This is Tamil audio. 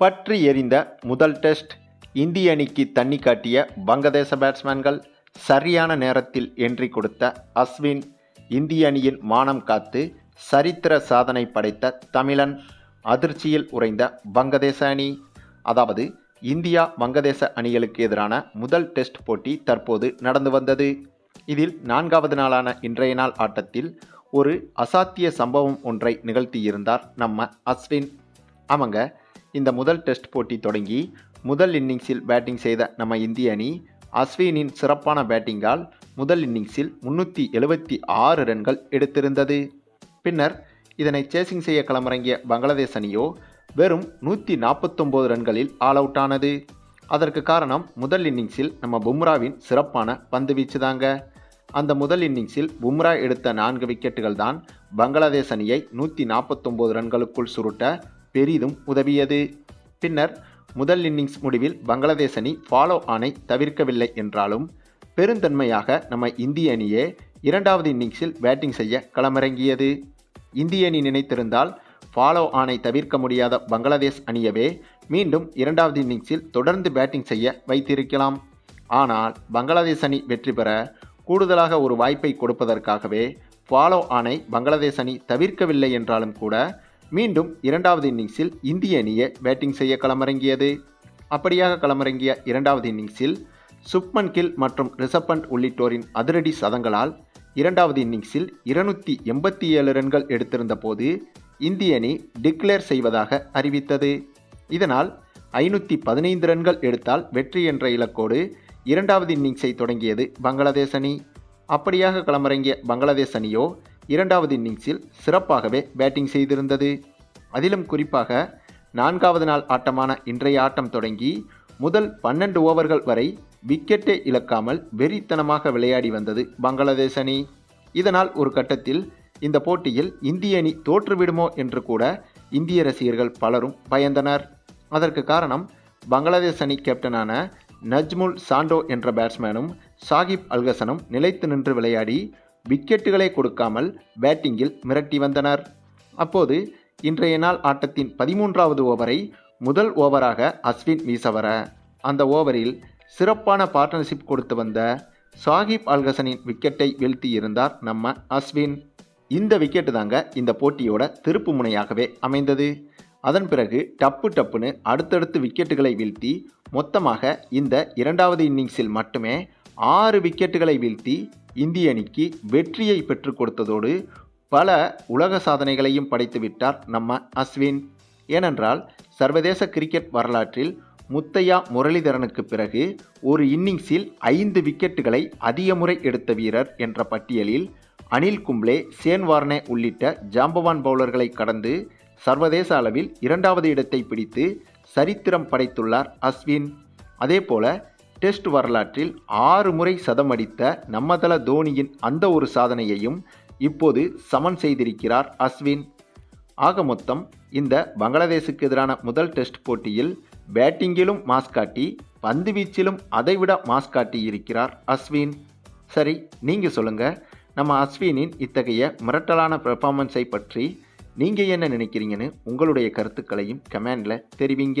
பற்றி எறிந்த முதல் டெஸ்ட் இந்திய அணிக்கு தண்ணி காட்டிய வங்கதேச பேட்ஸ்மேன்கள் சரியான நேரத்தில் என்ட்ரி கொடுத்த அஸ்வின் இந்திய அணியின் மானம் காத்து சரித்திர சாதனை படைத்த தமிழன். அதிர்ச்சியில் உறைந்த வங்கதேச அணி. அதாவது இந்தியா வங்கதேச அணிகளுக்கு எதிரான முதல் டெஸ்ட் போட்டி தற்போது நடந்து வந்தது. இதில் நான்காவது நாளான இன்றைய நாள் ஆட்டத்தில் ஒரு அசாத்திய சம்பவம் ஒன்றை நிகழ்த்தியிருந்தார் நம்ம அஸ்வின். ஆமாங்க இந்த முதல் டெஸ்ட் போட்டி தொடங்கி முதல் இன்னிங்ஸில் பேட்டிங் செய்த நம்ம இந்திய அணி அஸ்வினின் சிறப்பான பேட்டிங்கால் முதல் இன்னிங்ஸில் முன்னூற்றி எழுபத்தி ஆறு ரன்கள் எடுத்திருந்தது. பின்னர் இதனை சேசிங் செய்ய களமிறங்கிய பங்களாதேஷ் அணியோ வெறும் நூற்றி நாற்பத்தொம்போது ரன்களில் ஆல் அவுட் ஆனது. அதற்கு காரணம் முதல் இன்னிங்ஸில் நம்ம பும்ராவின் சிறப்பான பந்து வீச்சு தாங்க அந்த முதல் இன்னிங்ஸில் பும்ரா எடுத்த நான்கு விக்கெட்டுகள் தான் பங்களாதேஷ் அணியை நூற்றி நாற்பத்தொம்போது ரன்களுக்குள் சுருட்ட பெரிதும் உதவியது. பின்னர் முதல் இன்னிங்ஸ் முடிவில் பங்களாதேஷ் அணி ஃபாலோ ஆனை தவிர்க்கவில்லை என்றாலும் பெருந்தன்மையாக நம்ம இந்திய அணியே இரண்டாவது இன்னிங்ஸில் பேட்டிங் செய்ய களமிறங்கியது. இந்திய அணி நினைத்திருந்தால் ஃபாலோ ஆனை தவிர்க்க முடியாத பங்களாதேஷ் அணியவே மீண்டும் இரண்டாவது இன்னிங்ஸில் தொடர்ந்து பேட்டிங் செய்ய வைத்திருக்கலாம். ஆனால் பங்களாதேஷ் அணி வெற்றி பெற கூடுதலாக ஒரு வாய்ப்பை கொடுப்பதற்காகவே ஃபாலோ ஆனை பங்களாதேஷ் அணி தவிர்க்கவில்லை என்றாலும் கூட மீண்டும் இரண்டாவது இன்னிங்ஸில் இந்திய அணியை பேட்டிங் செய்ய களமிறங்கியது. அப்படியாக களமிறங்கிய இரண்டாவது இன்னிங்ஸில் சுப்மன் கில் மற்றும் ரிஷப் பண்ட் உள்ளிட்டோரின் அதிரடி சதங்களால் இரண்டாவது இன்னிங்ஸில் இருநூற்றி எண்பத்தி ஏழு ரன்கள் எடுத்திருந்த போது இந்திய அணி டிக்ளேர் செய்வதாக அறிவித்தது. இதனால் ஐநூற்றி பதினைந்து ரன்கள் எடுத்தால் வெற்றி என்ற இலக்கோடு இரண்டாவது இன்னிங்ஸை தொடங்கியது பங்களாதேஷ் அணி. அப்படியாக களமிறங்கிய பங்களாதேஷ் அணியோ இரண்டாவது இன்னிங்ஸில் சிறப்பாகவே பேட்டிங் செய்திருந்தது. அதிலும் குறிப்பாக நான்காவது நாள் ஆட்டமான இன்றைய ஆட்டம் தொடங்கி முதல் பன்னெண்டு ஓவர்கள் வரை விக்கெட்டே இழக்காமல் வெறித்தனமாக விளையாடி வந்தது பங்களாதேஷ் அணி. இதனால் ஒரு கட்டத்தில் இந்த போட்டியில் இந்திய அணி தோற்றுவிடுமோ என்று கூட இந்திய ரசிகர்கள் பலரும் பயந்தனர். அதற்கு காரணம் பங்களாதேஷ் அணி கேப்டனான நஜ்முல் சாண்டோ என்ற பேட்ஸ்மேனும் சாகிப் அல்கசனும் நிலைத்து நின்று விளையாடி விக்கெட்டுகளை கொடுக்காமல் பேட்டிங்கில் மிரட்டி வந்தனர். அப்போது இன்றைய நாள் ஆட்டத்தின் பதிமூன்றாவது ஓவரை முதல் ஓவராக அஸ்வின் வீசவர. அந்த ஓவரில் சிறப்பான பார்ட்னர்ஷிப் கொடுத்து வந்த சாகிப் அல்கசனின் விக்கெட்டை வீழ்த்தி இருந்தார் நம்ம அஸ்வின். இந்த விக்கெட்டு தாங்க இந்த போட்டியோட திருப்பு முனையாகவே அமைந்தது. அதன் பிறகு டப்பு டப்புன்னு அடுத்தடுத்து விக்கெட்டுகளை வீழ்த்தி மொத்தமாக இந்த இரண்டாவது இன்னிங்ஸில் மட்டுமே ஆறு விக்கெட்டுகளை வீழ்த்தி இந்திய அணிக்கு வெற்றியை பெற்றுக் கொடுத்ததோடு பல உலக சாதனைகளையும் படைத்துவிட்டார் நம்ம அஸ்வின். ஏனென்றால் சர்வதேச கிரிக்கெட் வரலாற்றில் முத்தையா முரளிதரனுக்கு பிறகு ஒரு இன்னிங்ஸில் ஐந்து விக்கெட்டுகளை அதிக முறை எடுத்த வீரர் என்ற பட்டியலில் அனில் கும்ப்ளே சேன் வார்னே உள்ளிட்ட ஜாம்பவான் பவுலர்களை கடந்து சர்வதேச அளவில் இரண்டாவது இடத்தை பிடித்து சரித்திரம் படைத்துள்ளார் அஸ்வின். அதேபோல டெஸ்ட் வரலாற்றில் ஆறு முறை சதம் அடித்த நம்மதள தோனியின் அந்த ஒரு சாதனையையும் இப்போது சமன் செய்திருக்கிறார் அஸ்வின். ஆக மொத்தம் இந்த பங்களாதேஷுக்கு எதிரான முதல் டெஸ்ட் போட்டியில் பேட்டிங்கிலும் மாஸ்காட்டி பந்து வீச்சிலும் அதைவிட மாஸ்காட்டி இருக்கிறார் அஸ்வின். சரி நீங்கள் சொல்லுங்கள் நம்ம அஸ்வினின் இத்தகைய மிரட்டலான பெர்ஃபார்மன்ஸை பற்றி நீங்கள் என்ன நினைக்கிறீங்கன்னு உங்களுடைய கருத்துக்களையும் கமெண்டில் தெரிவிங்க.